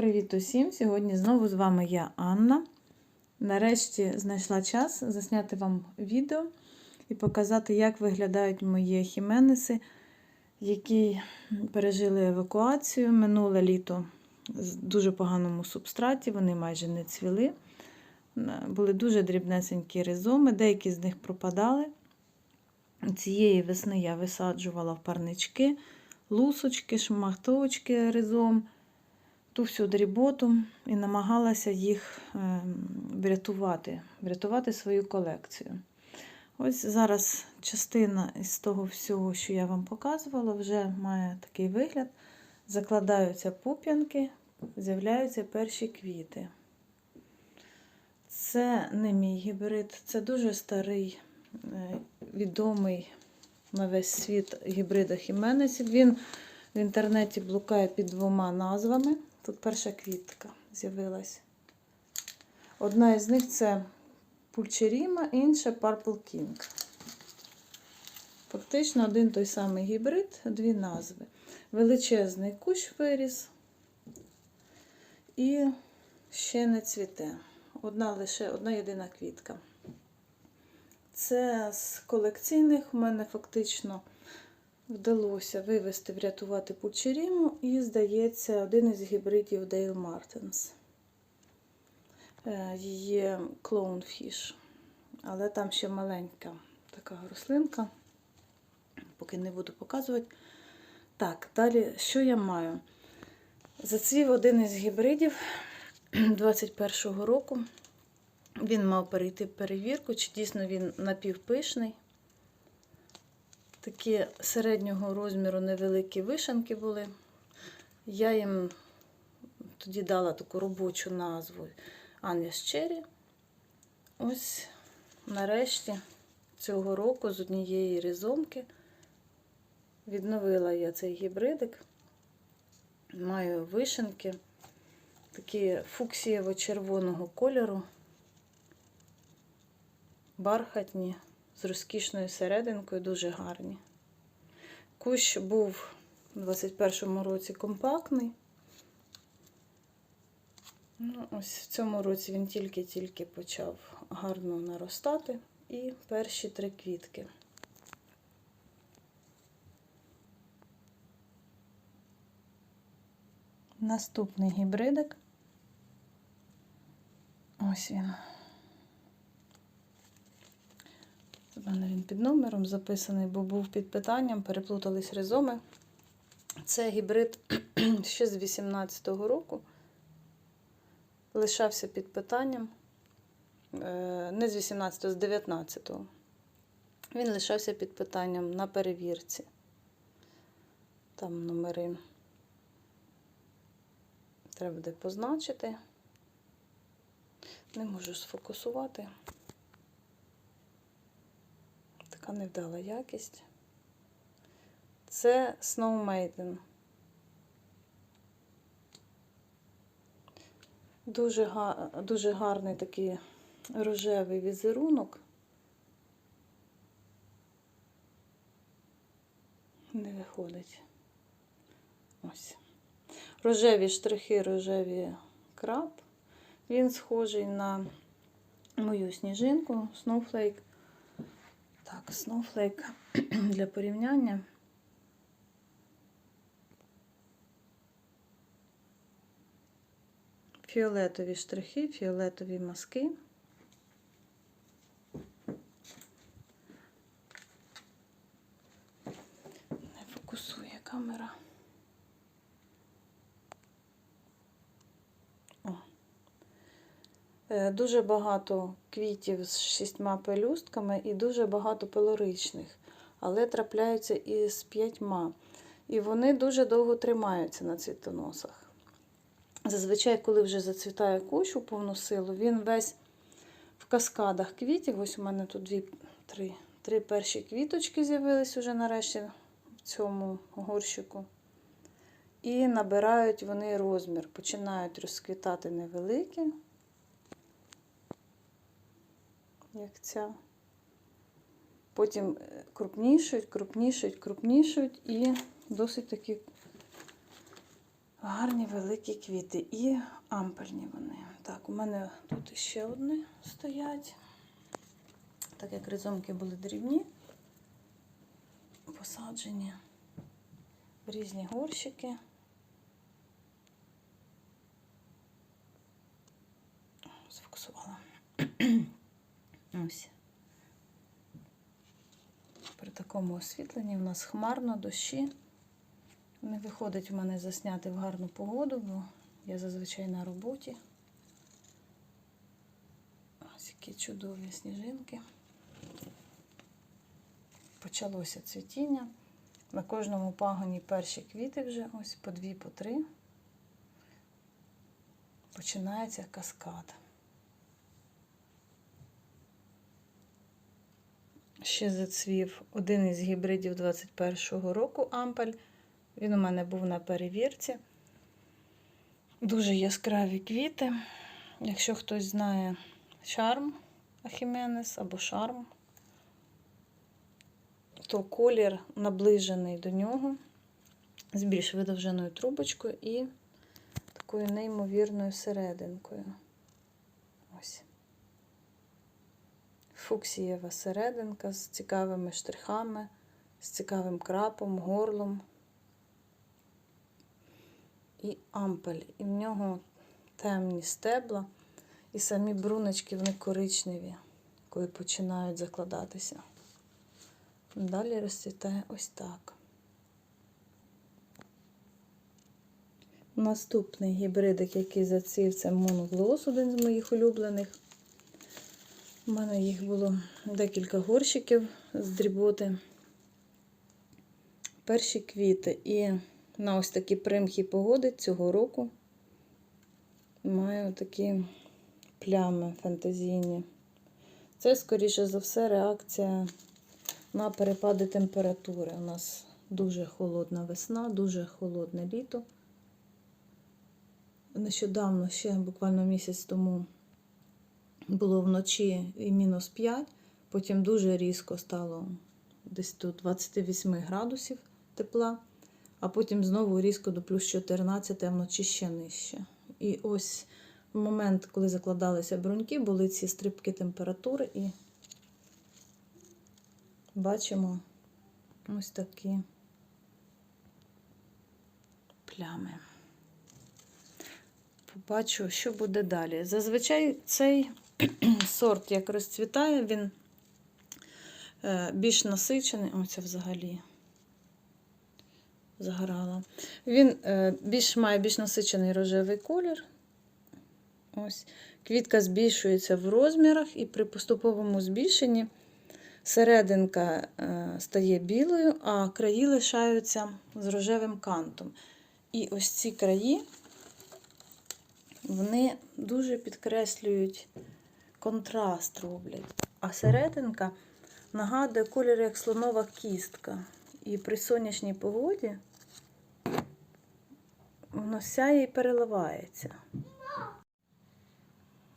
Привіт усім! Сьогодні знову з вами я Анна. Нарешті знайшла час засняти вам відео і показати, як виглядають мої хіменеси, які пережили евакуацію минуле літо з дуже поганому субстраті, вони майже не цвіли. Були дуже дрібнесенькі ризоми, деякі з них пропадали. Цієї весни я висаджувала в парнички, лусочки, шмахтовочки ризом ту всю дріботу і намагалася їх врятувати, врятувати свою колекцію. Ось зараз частина із того всього, що я вам показувала, вже має такий вигляд. Закладаються пуп'янки, з'являються перші квіти. Це не мій гібрид, це дуже старий, відомий на весь світ гібрида Хіменесів. Він в інтернеті блукає під двома назвами. Тут перша квітка з'явилась. Одна із них це Пульчеріма, інша Purple King. Фактично один той самий гібрид, дві назви. Величезний кущ виріс і ще не цвіте. Одна лише одна єдина квітка. Це з колекційних у мене фактично вдалося вивести, врятувати пучеріму і, здається, один із гібридів Дейл Мартинс. Її клоунфіш. Але там ще маленька така рослинка, поки не буду показувати. Так, далі, що я маю? Зацвів один із гібридів 21-го року. Він мав перейти перевірку, чи дійсно він напівпишний. Такі середнього розміру невеликі вишенки були. Я їм тоді дала таку робочу назву Анліс Черрі. Ось нарешті цього року з однієї різомки відновила я цей гібридик. Маю вишенки, такі фуксієво-червоного кольору, бархатні з розкішною серединкою, дуже гарні. Кущ був у 21-му році компактний. Ну, Ось в цьому році він тільки-тільки почав гарно наростати і перші три квітки. Наступний гібридик. Ось він. У мене він під номером записаний, бо був під питанням, переплутались ризоми. Це гібрид ще з 18-го року. Лишався під питанням. Е, не з 18-го, з 19-го. Він лишався під питанням на перевірці. Там номери треба буде позначити. Не можу сфокусувати така невдала якість. Це Snow Maiden. Дуже, га... дуже гарний такий рожевий візерунок. Не виходить. Ось. Рожеві штрихи, рожеві краб. Він схожий на мою сніжинку, Snowflake. Snowflake для порівняння. Фіолетові штрихи, фіолетові маски. Не фокусує камера. Дуже багато квітів з шістьма пелюстками і дуже багато пелоричних, але трапляються і з п'ятьма. І вони дуже довго тримаються на цвітоносах. Зазвичай, коли вже зацвітає кущ у повну силу, він весь в каскадах квітів. Ось у мене тут дві, три, три перші квіточки з'явились уже нарешті в цьому горщику. І набирають вони розмір, починають розквітати невеликі, як ця. Потім крупнішують, крупнішують, крупнішують і досить такі Гарні великі квіти і ампельні вони. Так, у мене тут ще одні стоять. Так як ризомки були дрібні, посаджені в різні горщики. Сфокусувала. Ось. При такому освітленні у нас хмарно, дощі. Не виходить в мене засняти в гарну погоду, бо я зазвичай на роботі. Ось які чудові сніжинки. Почалося цвітіння. На кожному пагоні перші квіти вже ось по дві, по три. Починається каскад. Ще зацвів один із гібридів 21-го року Ампель. Він у мене був на перевірці. Дуже яскраві квіти. Якщо хтось знає шарм Ахіменес або шарм, то колір наближений до нього з більш видовженою трубочкою і такою неймовірною серединкою. Ось. Фуксієва серединка з цікавими штрихами, з цікавим крапом, горлом. І ампель. І в нього темні стебла, і самі бруночки вони коричневі, коли починають закладатися. Далі розцвітає ось так. Наступний гібридик, який зацвів, це Монглос, один з моїх улюблених. У мене їх було декілька горщиків з дріботи. Перші квіти. І на ось такі примхи погоди цього року маю такі плями фантазійні. Це, скоріше за все, реакція на перепади температури. У нас дуже холодна весна, дуже холодне літо. Нещодавно, ще буквально місяць тому, було вночі і мінус 5, потім дуже різко стало десь до 28 градусів тепла, а потім знову різко до плюс 14, а вночі ще нижче. І ось в момент, коли закладалися бруньки, були ці стрибки температури і бачимо ось такі плями. Побачу, що буде далі. Зазвичай цей сорт, як розцвітає, він е, більш насичений. Оце взагалі загорала. Він е, більш має більш насичений рожевий колір. Ось. Квітка збільшується в розмірах, і при поступовому збільшенні серединка е, стає білою, а краї лишаються з рожевим кантом. І ось ці краї вони дуже підкреслюють контраст роблять. А серединка нагадує колір як слонова кістка. І при сонячній погоді воно сяє і переливається.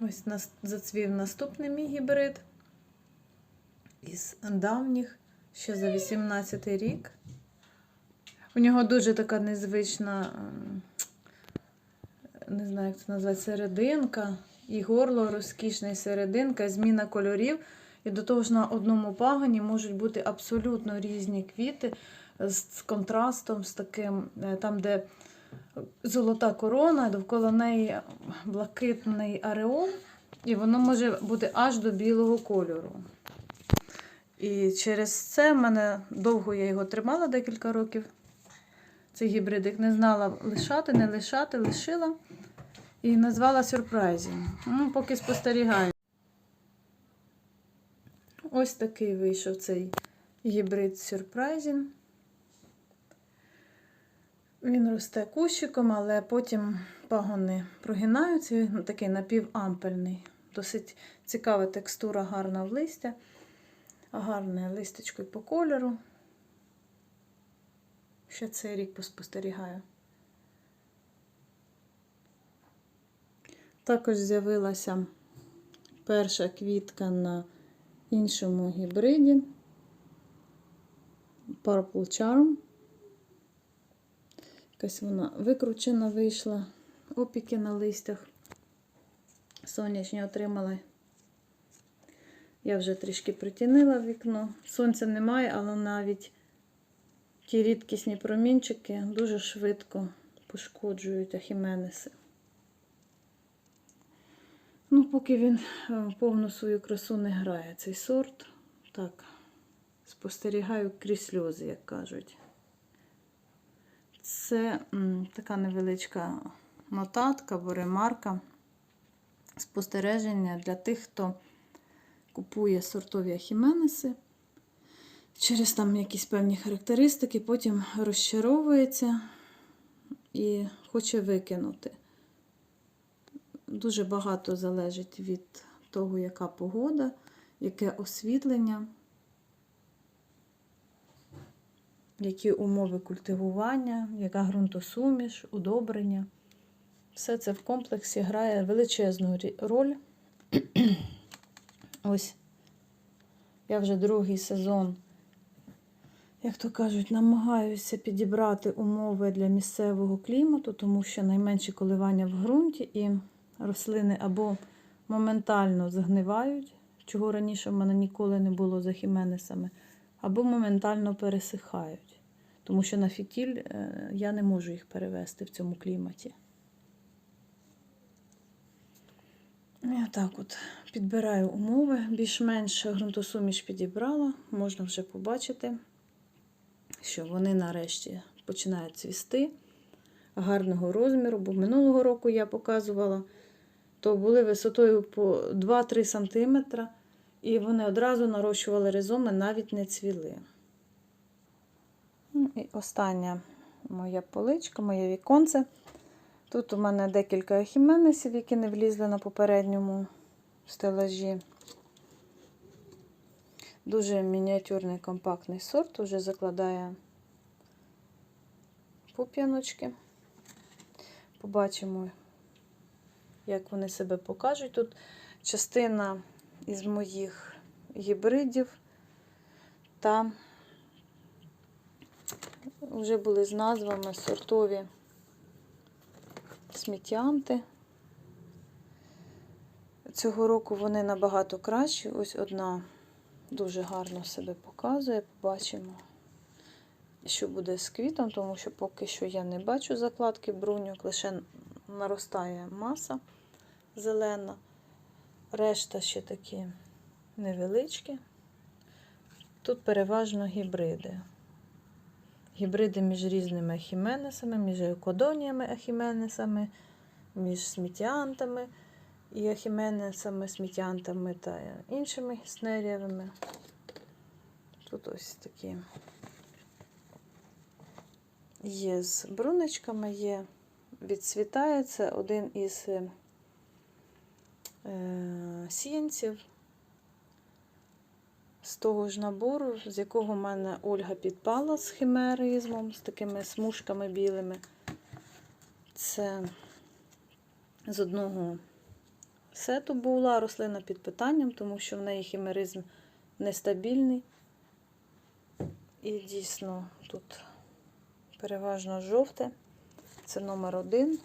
Ось нас зацвів наступний мій гібрид із давніх, ще за 18 рік. У нього дуже така незвична, ем, не знаю, як це назвати, серединка. І горло розкішне, і серединка, зміна кольорів. І до того ж на одному пагоні можуть бути абсолютно різні квіти з контрастом, з таким, е, там, де золота корона, довкола неї блакитний ареол, і воно може бути аж до білого кольору. І через це в мене довго я його тримала декілька років. Цей гібридик не знала лишати, не лишати, лишила і назвала сюрпрайзом. Ну, поки спостерігаю. Ось такий вийшов цей гібрид сюрпрайзін. Він росте кущиком, але потім пагони прогинаються. Він такий напівампельний. Досить цікава текстура, гарна в листя, гарне листечко по кольору. Ще цей рік поспостерігаю. Також з'явилася перша квітка на іншому гібриді Purple Charm. Якась вона викручена вийшла, опіки на листях. Сонячні отримала. Я вже трішки притінила вікно. Сонця немає, але навіть ті рідкісні промінчики дуже швидко пошкоджують ахіменеси. Поки він е, повну свою красу не грає цей сорт. Так, спостерігаю крізь сльози, як кажуть. Це м, така невеличка нотатка або ремарка спостереження для тих, хто купує сортові ахіменеси. Через там якісь певні характеристики, потім розчаровується і хоче викинути. Дуже багато залежить від того, яка погода, яке освітлення, які умови культивування, яка ґрунтосуміш, удобрення. Все це в комплексі грає величезну роль. Ось я вже другий сезон, як то кажуть, намагаюся підібрати умови для місцевого клімату, тому що найменші коливання в ґрунті і рослини або моментально загнивають, чого раніше в мене ніколи не було за хіменесами, або моментально пересихають. Тому що на фітіль е, я не можу їх перевести в цьому кліматі. Я так от підбираю умови, більш-менш ґрунтосуміш підібрала, можна вже побачити, що вони нарешті починають цвісти гарного розміру, бо минулого року я показувала, то були висотою по 2-3 см, і вони одразу нарощували ризоми, навіть не цвіли. Ну, І остання моя поличка, моє віконце. Тут у мене декілька ехіменесів, які не влізли на попередньому стелажі. Дуже мініатюрний компактний сорт, вже закладає пуп'яночки. Побачимо, як вони себе покажуть. Тут частина із моїх гібридів та вже були з назвами сортові сміттянти. Цього року вони набагато кращі. Ось одна дуже гарно себе показує. Побачимо, що буде з квітом, тому що поки що я не бачу закладки бруньок, лише наростає маса зелена. Решта ще такі невеличкі. Тут переважно гібриди. Гібриди між різними ахіменесами, між еукодоніями ахіменесами, між смітіантами і ахіменесами, смітіантами та іншими снеріями. Тут ось такі є з бруночками, є відцвітає. Це один із е, сіянців з того ж набору, з якого в мене Ольга підпала з химеризмом, з такими смужками білими. Це з одного сету була рослина під питанням, тому що в неї химеризм нестабільний. І дійсно тут переважно жовте. Це номер один.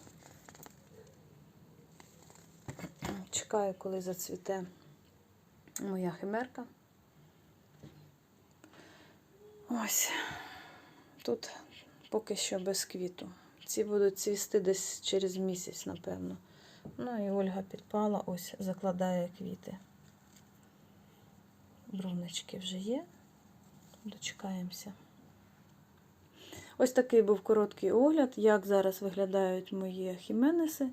Чекаю, коли зацвіте моя химерка. Ось тут поки що без квіту. Ці будуть цвісти десь через місяць, напевно. Ну і Ольга підпала, ось закладає квіти. Бруночки вже є. Дочекаємося. Ось такий був короткий огляд, як зараз виглядають мої хіменеси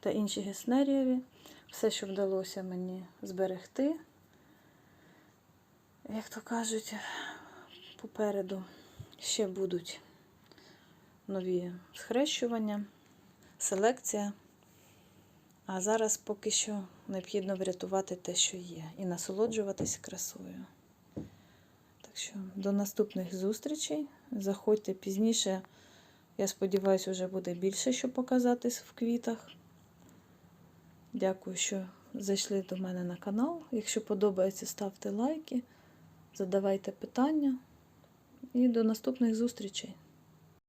та інші геснерієві. Все, що вдалося мені зберегти. Як то кажуть, попереду ще будуть нові схрещування, селекція. А зараз поки що необхідно врятувати те, що є, і насолоджуватись красою. Так що до наступних зустрічей. Заходьте пізніше. Я сподіваюся, вже буде більше, що показати в квітах. Дякую, що зайшли до мене на канал. Якщо подобається, ставте лайки, задавайте питання. І до наступних зустрічей.